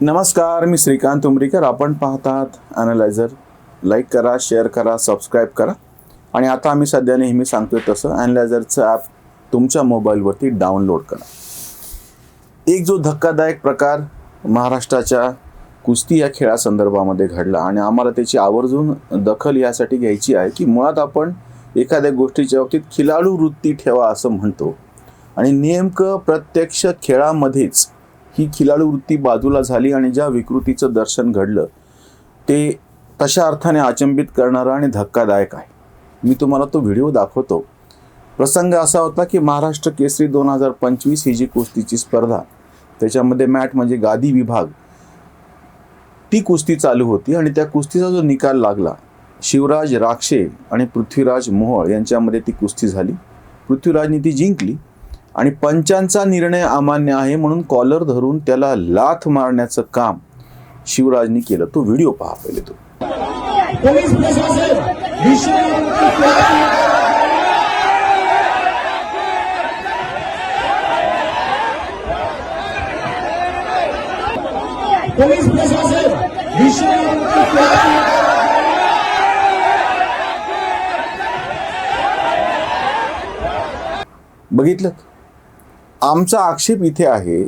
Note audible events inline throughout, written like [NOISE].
नमस्कार मी श्रीकांत उमरीकर. आपण पाहतात अनालायझर लाईक करा शेअर करा सबस्क्राईब करा. आणि आता आम्ही सध्या नेहमी सांगतोय तसं अनालायझरचं ॲप तुमच्या मोबाईलवरती डाउनलोड करा. एक जो धक्कादायक प्रकार महाराष्ट्राच्या कुस्ती या खेळासंदर्भामध्ये घडला आणि आम्हाला त्याची आवर्जून दखल यासाठी घ्यायची आहे की मुळात आपण एखाद्या गोष्टीच्या बाबतीत खिलाडू वृत्ती ठेवा असं म्हणतो. आणि नेमकं प्रत्यक्ष खेळामध्येच ही खिलाडू वृत्ती बाजूला झाली आणि ज्या विकृतीचं दर्शन घडलं ते तशा अर्थाने अचंबित करणारं आणि धक्कादायक आहे. मी तुम्हाला तो व्हिडिओ दाखवतो. प्रसंग असा होता की महाराष्ट्र केसरी दोन हजार पंचवीस ही जी कुस्तीची स्पर्धा त्याच्यामध्ये मॅट म्हणजे गादी विभाग ती कुस्ती चालू होती आणि त्या कुस्तीचा जो निकाल लागला शिवराज राक्षे आणि पृथ्वीराज मोहोळ यांच्यामध्ये ती कुस्ती झाली. पृथ्वीराजने ती जिंकली. आणि पंचांचा निर्णय अमान्य आहे म्हणून कॉलर धरून त्याला लाथ मारण्याचं काम शिवराजनी केलं. तो व्हिडिओ पहा पहिले तो. पोलीस प्रशासन विषय पोलीस प्रशासन विषय बघितलं? आमचा आक्षेप इथे आहे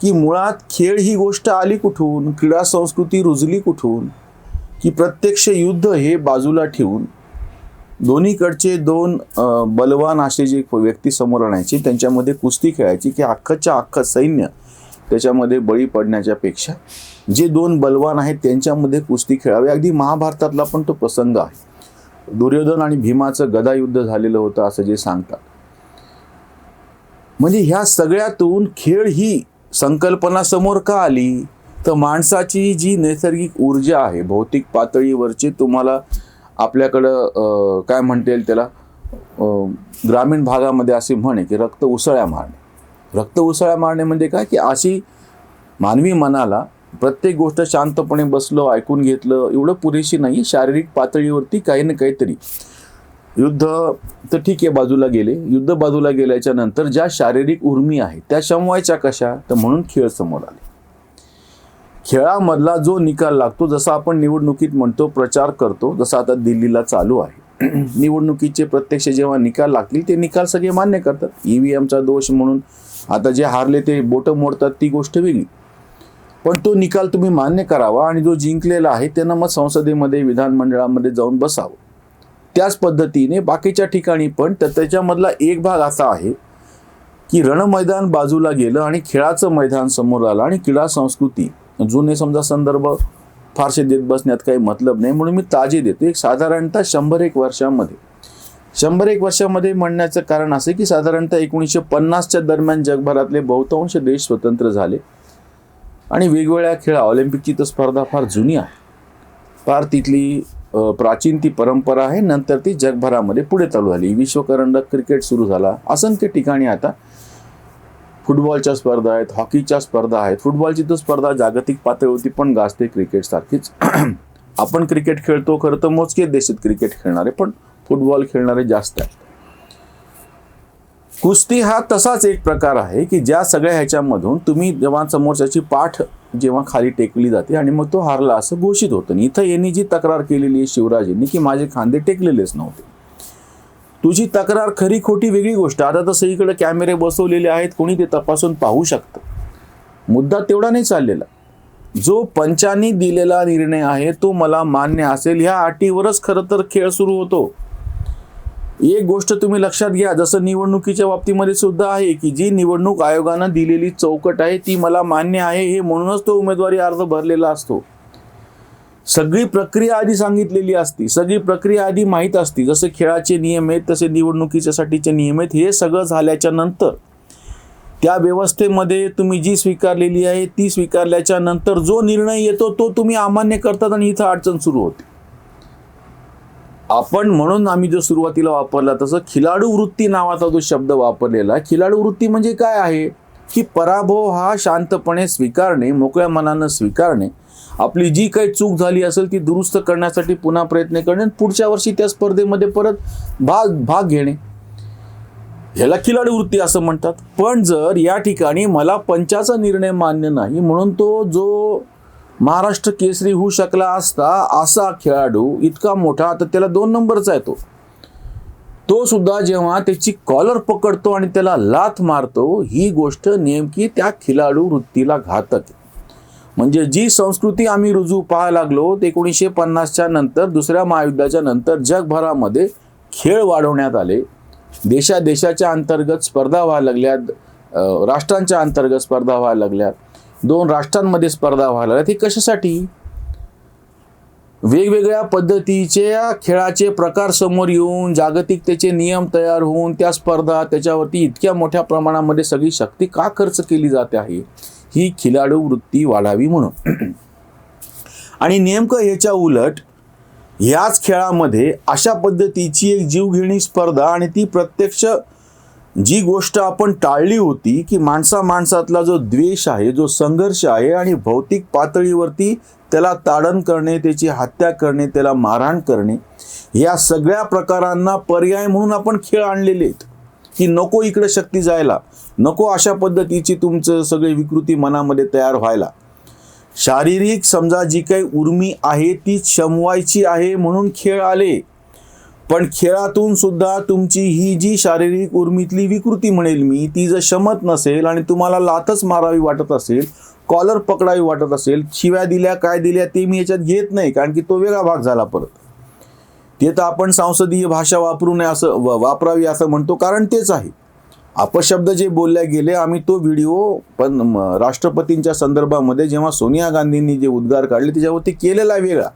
की मुळात खेळ ही गोष्ट आली कुठून? क्रीडा संस्कृती रुजली कुठून? की प्रत्यक्ष युद्ध हे बाजूला ठेवून दोन्हीकडचे दोन बलवान असे जे व्यक्ती समोर आणायचे त्यांच्यामध्ये कुस्ती खेळायची की अख्खच्या अख्खं सैन्य त्याच्यामध्ये बळी पडण्याच्या पेक्षा जे दोन बलवान आहेत त्यांच्यामध्ये कुस्ती खेळावी. अगदी महाभारतातला पण तो प्रसंग आहे. दुर्योधन आणि भीमाचं गदायुद्ध झालेलं होतं असं जे सांगतात. म्हणजे ह्या सगळ्यातून खेळ ही संकल्पना समोर का आली? तर माणसाची जी नैसर्गिक ऊर्जा आहे भौतिक पातळीवरची तुम्हाला आपल्याकडं काय म्हणता येईल त्याला? ग्रामीण भागामध्ये असे म्हणे की रक्त उसळ्या मारणे. रक्त उसळ्या मारणे म्हणजे काय? की अशी मानवी मनाला प्रत्येक गोष्ट शांतपणे बसलो ऐकून घेतलं एवढं पुरेशी नाही शारीरिक पातळीवरती काही ना काहीतरी. युद्ध तर ठीक आहे बाजूला गेले. युद्ध बाजूला गेल्याच्यानंतर ज्या शारीरिक उर्मी आहेत त्या शमवायच्या कशा? तर म्हणून खेळ समोर आले. खेळामधला जो निकाल लागतो जसा आपण निवडणुकीत म्हणतो प्रचार करतो जसं आता दिल्लीला चालू आहे. [CLEARS THROAT] निवडणुकीचे प्रत्यक्ष जेव्हा निकाल लागतील ते निकाल सगळे मान्य करतात. ईव्हीएमचा दोष म्हणून आता जे हारले ते बोटं मोडतात ती गोष्ट वेगळी. पण तो निकाल तुम्ही मान्य करावा आणि जो जिंकलेला आहे त्यांना मग संसदेमध्ये विधानमंडळामध्ये जाऊन बसावं. त्याच पद्धतीने बाकीच्या ठिकाणी पण तर त्याच्यामधला एक भाग असा आहे की रणमैदान बाजूला गेलं आणि खेळाचं मैदान समोर आलं आणि क्रीडा संस्कृती जुने समजा संदर्भ फारसे देत बसण्यात काही मतलब नाही म्हणून मी ताजे देतो. एक साधारणतः शंभर एक वर्षामध्ये. शंभर एक वर्षामध्ये म्हणण्याचं कारण असे की साधारणतः एकोणीसशे पन्नासच्या दरम्यान जगभरातले बहुतांश देश स्वतंत्र झाले. आणि वेगवेगळ्या खेळा ऑलिम्पिकची तर स्पर्धा फार जुनी आहे. फार तिथली प्राचीन ती परंपरा आहे. नंतर ती जगभरामध्ये पुढे चालू झाली. विश्वकरंडक क्रिकेट सुरू झाला. असंख्य ठिकाणी आता फुटबॉलच्या स्पर्धा आहेत हॉकीच्या स्पर्धा आहेत. फुटबॉलची तर स्पर्धा जागतिक पातळीवरती पण गाजते क्रिकेट सारखीच. [CLEARS THROAT] आपण क्रिकेट खेळतो खरं तर मोजके देशात क्रिकेट खेळणारे पण फुटबॉल खेळणारे जास्त आहेत. कुस्ती हा तसाच एक प्रकार आहे की ज्या सगळ्या ह्याच्यामधून तुम्ही जेव्हा समोरच्याची पाठ जेव्हा खाली टेकली जाते आणि मग तो हारला असं घोषित होतं. आणि इथं यांनी जी तक्रार केलेली आहे शिवराजेंनी की माझे खांदे टेकलेलेच नव्हते. तुझी तक्रार खरी खोटी वेगळी गोष्ट. आता तर सगळीकडे कॅमेरे बसवलेले आहेत कोणी ते तपासून पाहू शकतं. मुद्दा तेवढा नाही चाललेला. जो पंचांनी दिलेला निर्णय आहे तो मला मान्य असेल. ह्या अटीवरच खरं तर खेळ सुरू होतो. एक गोष्ट तुम्ही लक्षात घ्या जसं निवडणुकीच्या बाबतीमध्ये सुद्धा आहे की जी निवडणूक आयोगानं दिलेली चौकट आहे ती मला मान्य आहे हे म्हणूनच तो उमेदवारी अर्ज भरलेला असतो. सगळी प्रक्रिया आधी सांगितलेली असती सगळी प्रक्रिया आधी माहीत असती जसे खेळाचे नियम आहेत तसे निवडणुकीच्यासाठीचे नियम आहेत हे सगळं झाल्याच्यानंतर त्या व्यवस्थेमध्ये तुम्ही जी स्वीकारलेली आहे ती स्वीकारल्याच्या नंतर जो निर्णय येतो तो तुम्ही अमान्य करतात आणि इथं अडचण सुरू होते. आपण म्हणून आम्ही जो सुरुवातीला वापरला तसं खिलाडू वृत्ती नावाचा जो शब्द वापरलेला आहे खिलाडू वृत्ती म्हणजे काय आहे? की पराभव हा शांतपणे स्वीकारणे मोकळ्या मनानं स्वीकारणे. आपली जी काही चूक झाली असेल ती दुरुस्त करण्यासाठी पुन्हा प्रयत्न करणे आणि पुढच्या वर्षी त्या स्पर्धेमध्ये परत भाग भाग घेणे. ह्याला खिलाडू वृत्ती असं म्हणतात. पण जर या ठिकाणी मला पंचाचा निर्णय मान्य नाही म्हणून तो जो महाराष्ट्र केसरी होऊ शकला असता असा खेळाडू इतका मोठा तर त्याला दोन नंबरचा येतो तो. सुद्धा जेव्हा त्याची कॉलर पकडतो आणि त्याला लाथ मारतो ही गोष्ट नेमकी त्या खिलाडू वृत्तीला घातक. म्हणजे जी संस्कृती आम्ही रुजू पाहायला लागलो ते एकोणीसशे पन्नासच्या नंतर दुसऱ्या महायुद्धाच्या नंतर जगभरामध्ये खेळ वाढवण्यात आले. देशादेशाच्या अंतर्गत स्पर्धा व्हायला लागल्यात राष्ट्रांच्या अंतर्गत स्पर्धा व्हायला लागल्यात. दोन राष्ट्रांमध्ये स्पर्धा व्हायला लागल्यात हे कशासाठी? वेगवेगळ्या पद्धतीच्या खेळाचे प्रकार समोर येऊन जागतिकतेचे नियम तयार होऊन त्या स्पर्धा त्याच्यावरती इतक्या मोठ्या प्रमाणामध्ये सगळी शक्ती का खर्च केली जाते आहे? ही खिलाडू वृत्ती वाढावी म्हणून. आणि नेमकं ह्याच्या उलट ह्याच खेळामध्ये अशा पद्धतीची एक जीवघेणी स्पर्धा आणि ती प्रत्यक्ष जी गोष्ट आपण टाळली होती की माणसा माणसातला जो द्वेष आहे जो संघर्ष आहे आणि भौतिक पातळीवरती त्याला ताडण करणे त्याची हत्या करणे त्याला मारहाण करणे या सगळ्या प्रकारांना पर्याय म्हणून आपण खेळ आणलेले आहेत. की नको इकडे शक्ती जायला नको अशा पद्धतीची तुमचं सगळे विकृती मनामध्ये तयार व्हायला. शारीरिक समजा जी काही उर्मी आहे ती शमवायची आहे म्हणून खेळ आले. पण खेळातून सुद्धा तुमची ही जी शारीरिक उर्मीतली विकृती म्हणेल मी ती जर शमत नसेल आणि तुम्हाला लातच मारावी वाटत असेल कॉलर पकडावी वाटत असेल शिव्या दिल्या काय दिल्या ते मी याच्यात घेत नाही कारण की तो वेगळा भाग झाला परत. ते तर आपण संसदीय भाषा वापरू नये असं वापरावी असं म्हणतो कारण तेच आहे. अपशब्द जे बोलले गेले आम्ही तो व्हिडिओ पण राष्ट्रपतींच्या संदर्भामध्ये जेव्हा सोनिया गांधींनी जे उद्गार काढले त्याच्यावरती केलेला वेगळा.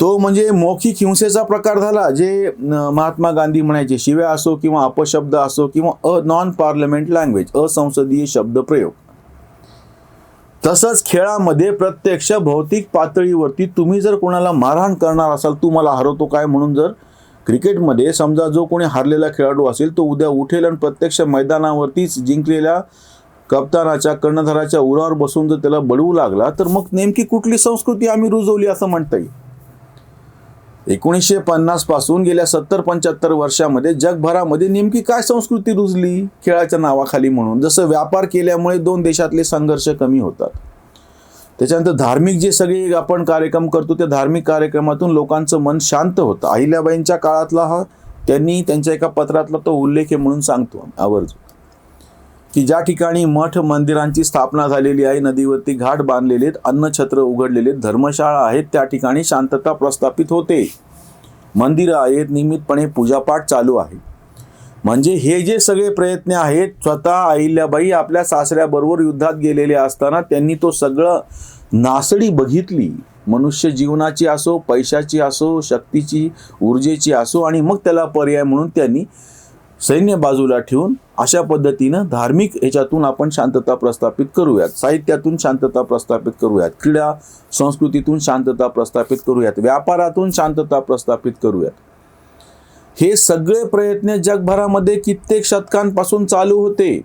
तो म्हणजे मौखिक हिंसेचा प्रकार झाला जे महात्मा गांधी म्हणायचे शिव्या असो किंवा अपशब्द असो किंवा अ नॉन पार्लमेंट लँग्वेज असंसदीय शब्द प्रयोग. तसंच खेळामध्ये प्रत्यक्ष भौतिक पातळीवरती तुम्ही जर कोणाला मारहाण करणार असाल तू मला हरवतो काय म्हणून जर क्रिकेटमध्ये समजा जो कोणी हारलेला खेळाडू असेल तो उद्या उठेल आणि प्रत्यक्ष मैदानावरतीच जिंकलेल्या कप्तानाच्या कर्णधाराच्या उरावर बसून जर त्याला बडवू लागला तर मग नेमकी कुठली संस्कृती आम्ही रुजवली असं म्हणता येईल? एकोणीसशे पन्नासपासून गेल्या सत्तर पंच्याहत्तर वर्षामध्ये जगभरामध्ये नेमकी काय संस्कृती रुजली? खेळाच्या नावाखाली म्हणून. जसं व्यापार केल्यामुळे दोन देशातले संघर्ष कमी होतात. त्याच्यानंतर धार्मिक जे सगळे आपण कार्यक्रम करतो त्या धार्मिक कार्यक्रमातून लोकांचं मन शांत होतं. अहिल्याबाईंच्या काळातला हा त्यांनी त्यांच्या एका पत्रातला तो उल्लेख आहे म्हणून सांगतो आवर्जून. की ज्या ठिकाणी मठ मंदिरांची स्थापना झालेली आहे. नदीवरती घाट बांधलेले आहेत अन्नछत्र उघडलेले आहेत धर्मशाळा आहेत त्या ठिकाणी शांतता प्रस्थापित होते. मंदिरं आहेत नियमितपणे पूजापाठ चालू आहे. म्हणजे हे जे सगळे प्रयत्न आहेत स्वतः अहिल्याबाई आपल्या सासऱ्याबरोबर युद्धात गेलेले असताना त्यांनी तो सगळं नासडी बघितली. मनुष्य जीवनाची असो पैशाची असो शक्तीची ऊर्जेची असो आणि मग त्याला पर्याय म्हणून त्यांनी सैन्य बाजूला ठेवून अशा पद्धतीनं धार्मिक ह्याच्यातून आपण शांतता प्रस्थापित करूयात. साहित्यातून शांतता प्रस्थापित करूयात. क्रीडा संस्कृतीतून शांतता प्रस्थापित करूयात. व्यापारातून शांतता प्रस्थापित करूयात. हे सगळे प्रयत्न जगभरामध्ये कित्येक शतकांपासून चालू होते.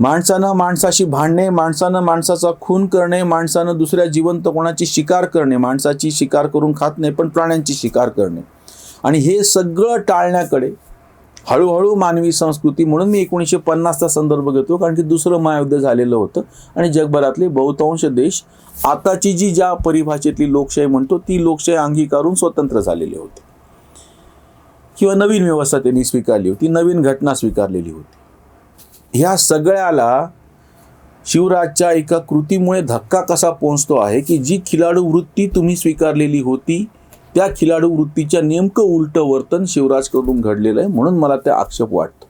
माणसानं माणसाशी भांडणे माणसानं माणसाचा खून करणे माणसानं दुसऱ्या जिवंत कोणाची शिकार करणे माणसाची शिकार करून खात नाही पण प्राण्यांची शिकार करणे. आणि हे सगळं टाळण्याकडे हळूहळू मानवी संस्कृती म्हणून मी एकोणीसशे पन्नासचा संदर्भ घेतो कारण की दुसरं महायुद्ध झालेलं होतं. आणि जगभरातले बहुतांश देश आताची जी ज्या परिभाषेतली लोकशाही म्हणतो ती लोकशाही अंगीकारून स्वतंत्र झालेले होते. किंवा नवीन व्यवस्था त्यांनी स्वीकारली होती नवीन घटना स्वीकारलेली होती. ह्या सगळ्याला शिवराजच्या एका कृतीमुळे धक्का कसा पोहोचतो आहे की जी खिलाडू वृत्ती तुम्ही स्वीकारलेली होती त्या खिलाडू वृत्तीच्या नेमकं उलटं वर्तन शिवराजकडून घडलेलं आहे म्हणून मला त्या आक्षेप वाटतो.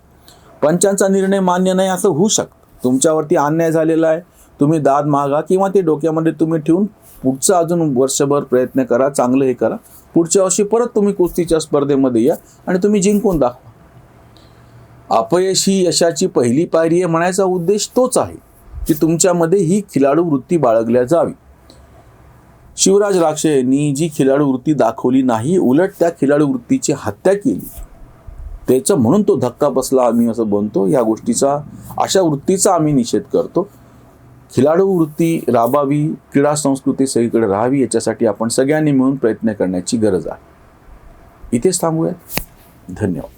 पंचांचा निर्णय मान्य नाही असं होऊ शकतं. तुमच्यावरती अन्याय झालेला आहे. तुम्ही दाद मागा किंवा ते डोक्यामध्ये तुम्ही ठेवून पुढचं अजून वर्षभर प्रयत्न करा चांगलं हे करा. पुढच्या वर्षी परत तुम्ही कुस्तीच्या स्पर्धेमध्ये या आणि तुम्ही जिंकून दाखवा. अपयश ही यशाची पहिली पायरी आहे म्हणायचा उद्देश तोच आहे की तुमच्यामध्ये ही खिलाडू वृत्ती बाळगल्या जावी. शिवराज राक्षे यांनी जी खिलाडू वृत्ती दाखवली नाही उलट त्या खिलाडू वृत्तीची हत्या केली. त्याचं म्हणून तो धक्का बसला आम्ही असं बनतो या गोष्टीचा अशा वृत्तीचा आम्ही निषेध करतो. खिलाडू वृत्ती राबावी क्रीडा संस्कृती सगळीकडे राहावी याच्यासाठी आपण सगळ्यांनी मिळून प्रयत्न करण्याची गरज आहे. इथेच थांबूयात. धन्यवाद.